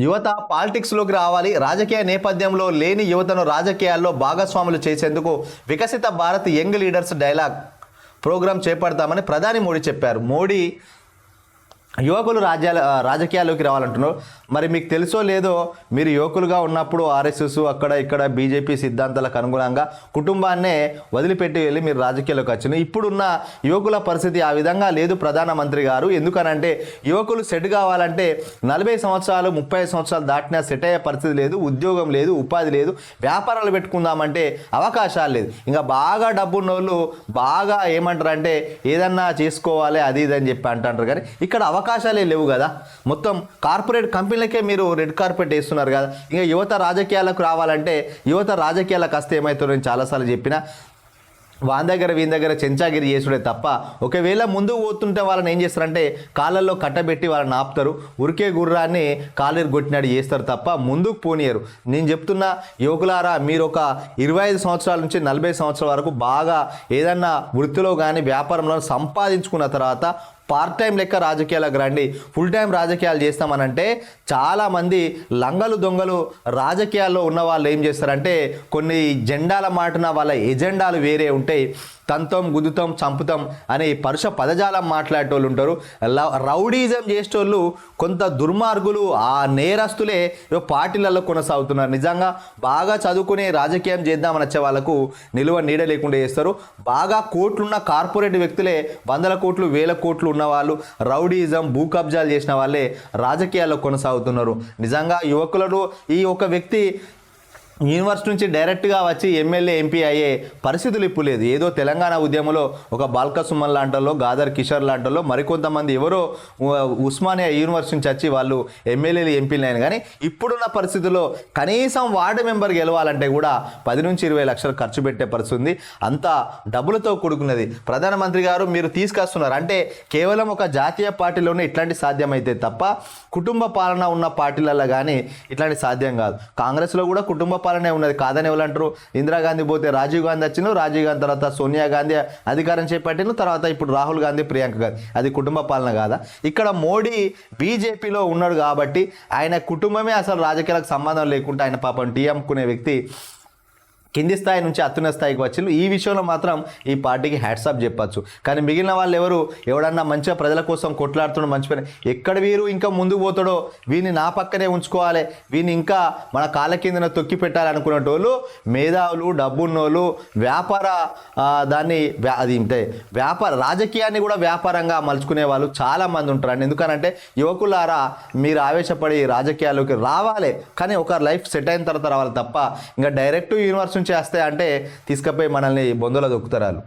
యువత పాలిటిక్స్లోకి రావాలి. రాజకీయ నేపథ్యంలో లేని యువతను రాజకీయాల్లో భాగస్వాములు చేసేందుకు Viksit Bharat young leaders dialogue programme చేపడతామని ప్రధాని మోడీ చెప్పారు. మోడీ యువకులు రాజ్యాల రాజకీయాల్లోకి రావాలంటున్నారు. మరి మీకు తెలుసో లేదో మీరు యువకులుగా ఉన్నప్పుడు ఆర్ఎస్ఎస్ అక్కడ ఇక్కడ బీజేపీ సిద్ధాంతాలకు అనుగుణంగా కుటుంబాన్నే వదిలిపెట్టి వెళ్ళి మీరు రాజకీయాల్లోకి వచ్చిన ఇప్పుడున్న యువకుల పరిస్థితి ఆ విధంగా లేదు ప్రధానమంత్రి గారు. ఎందుకనంటే యువకులు సెట్ కావాలంటే నలభై సంవత్సరాలు ముప్పై సంవత్సరాలు దాటినా సెట్ అయ్యే పరిస్థితి లేదు ఉద్యోగం లేదు ఉపాధి లేదు వ్యాపారాలు పెట్టుకుందామంటే అవకాశాలు లేదు. ఇంకా బాగా డబ్బున్న వాళ్ళు బాగా ఏమంటారు అంటే ఏదన్నా చేసుకోవాలి అది ఇది అని చెప్పి అంటారు కానీ ఇక్కడ అవకాశాలే లేవు కదా. మొత్తం కార్పొరేట్ కంపెనీలకే మీరు రెడ్ కార్పెట్ వేస్తున్నారు కదా. ఇంకా యువత రాజకీయాలకు రావాలంటే యువత రాజకీయాలకు వస్తే ఏమవుతుందో నేను చాలాసార్లు చెప్పిన. వాని దగ్గర వీని దగ్గర చెంచాగిరి చేసుడే తప్ప ఒకవేళ ముందుకు పోతుంటే వాళ్ళని ఏం చేస్తారంటే కాళ్ళల్లో కట్టబెట్టి వాళ్ళని ఆపుతారు. ఉరికే గుర్రాన్ని కాలేరు కొట్టినాడు చేస్తారు తప్ప ముందుకు పోనీయరు. నేను చెప్తున్నా యువకులారా మీరు ఒక ఇరవై ఐదు సంవత్సరాల నుంచి నలభై సంవత్సరాల వరకు బాగా ఏదన్నా వృత్తిలో కానీ వ్యాపారంలో సంపాదించుకున్న తర్వాత పార్ట్ టైం లెక్క రాజకీయాలకు రండి. ఫుల్ టైం రాజకీయాలు చేస్తామనంటే చాలామంది లంగలు దొంగలు రాజకీయాల్లో ఉన్న వాళ్ళు ఏం చేస్తారంటే కొన్ని జెండాల మాటన వాళ్ళ ఎజెండాలు వేరే ఉంటాయి. తంతం గుద్దుతాం చంపుతాం అనే పరుష పదజాలం మాట్లాడేటోళ్ళు ఉంటారు. ల- రౌడీజం చేసేటోళ్ళు కొంత దుర్మార్గులు ఆ నేరస్తులే పార్టీలలో కొనసాగుతున్నారు. నిజంగా బాగా చదువుకునే రాజకీయం చేద్దామని వచ్చే వాళ్ళకు నిలువ నీడ లేకుండా చేస్తారు. బాగా కోట్లున్న కార్పొరేట్ వ్యక్తులే వందల కోట్లు వేల కోట్లు ఉన్నవాళ్ళు రౌడీజం భూ కబ్జాలు చేసిన వాళ్ళే రాజకీయాల్లో కొనసాగుతున్నారు. నిజంగా యువకులను ఈ ఒక వ్యక్తి యూనివర్సిటీ నుంచి డైరెక్ట్గా వచ్చి ఎమ్మెల్యే ఎంపీ అయ్యే పరిస్థితులు ఇప్పుడు లేదు. ఏదో తెలంగాణ ఉద్యమంలో ఒక బాల్క సుమన్ లాంటలో గాదర్ కిషోర్ లాంటల్లో మరికొంతమంది ఎవరో ఉస్మానియా యూనివర్సిటీ నుంచి వచ్చి వాళ్ళు ఎమ్మెల్యేలు ఎంపీలు అయిన కానీ ఇప్పుడున్న పరిస్థితుల్లో కనీసం వార్డు మెంబర్ గెలవాలంటే కూడా పది నుంచి ఇరవై లక్షలు ఖర్చు పెట్టే పరిస్థితి ఉంది. అంత డబ్బులతో కూడుకున్నది. ప్రధానమంత్రి గారు మీరు తీసుకొస్తున్నారు. అంటే కేవలం ఒక జాతీయ పార్టీలోనే ఇట్లాంటి సాధ్యమైతే తప్ప కుటుంబ పాలన ఉన్న పార్టీలలో కానీ ఇట్లాంటి సాధ్యం కాదు. కాంగ్రెస్లో కూడా కుటుంబ చెప్పాలనే ఉన్నది కాదని ఎవరంటారు? ఇందిరాగాంధీ పోతే రాజీవ్ గాంధీ వచ్చిన రాజీవ్ గాంధీ తర్వాత సోనియా గాంధీ అధికారం చేపట్టిన తర్వాత ఇప్పుడు రాహుల్ గాంధీ ప్రియాంక గాంధీ. అది కుటుంబ పాలన కాదా? ఇక్కడ మోడీ బీజేపీలో ఉన్నాడు కాబట్టి ఆయన కుటుంబమే అసలు రాజకీయాలకు సంబంధం లేకుండా ఆయన పాపం టీ అమ్ముకునే వ్యక్తి కింది స్థాయి నుంచి అత్యున్నత స్థాయికి వచ్చిండ్రు. ఈ విషయంలో మాత్రం ఈ పార్టీకి హ్యాట్సాప్ చెప్పచ్చు. కానీ మిగిలిన వాళ్ళు ఎవరు ఎవడన్నా మంచిగా ప్రజల కోసం కొట్లాడుతున్న మంచి పని. ఎక్కడ వీరు ఇంకా ముందుకు పోతాడో? వీని నా పక్కనే ఉంచుకోవాలి. వీని ఇంకా మన కాళ్ళ కిందన తొక్కి పెట్టాలనుకునేటోళ్ళు మేధావులు డబ్బున్నోళ్ళు వ్యాపార దాన్ని వ్యా- అది అంటే వ్యాపార రాజకీయాన్ని కూడా వ్యాపారంగా మలుచుకునే వాళ్ళు చాలామంది ఉంటారండి ఎందుకనంటే యువకులారా మీరు ఆవేశపడి రాజకీయాల్లోకి రావాలి. కానీ ఒక లైఫ్ సెట్ అయిన తర్వాత రావాలి తప్ప ఇంకా డైరెక్ట్ యూనివర్స్ నుంచి వస్తాయంటే తీసుకపోయి మనల్ని బొందలో దొక్కుతారు వాళ్ళు.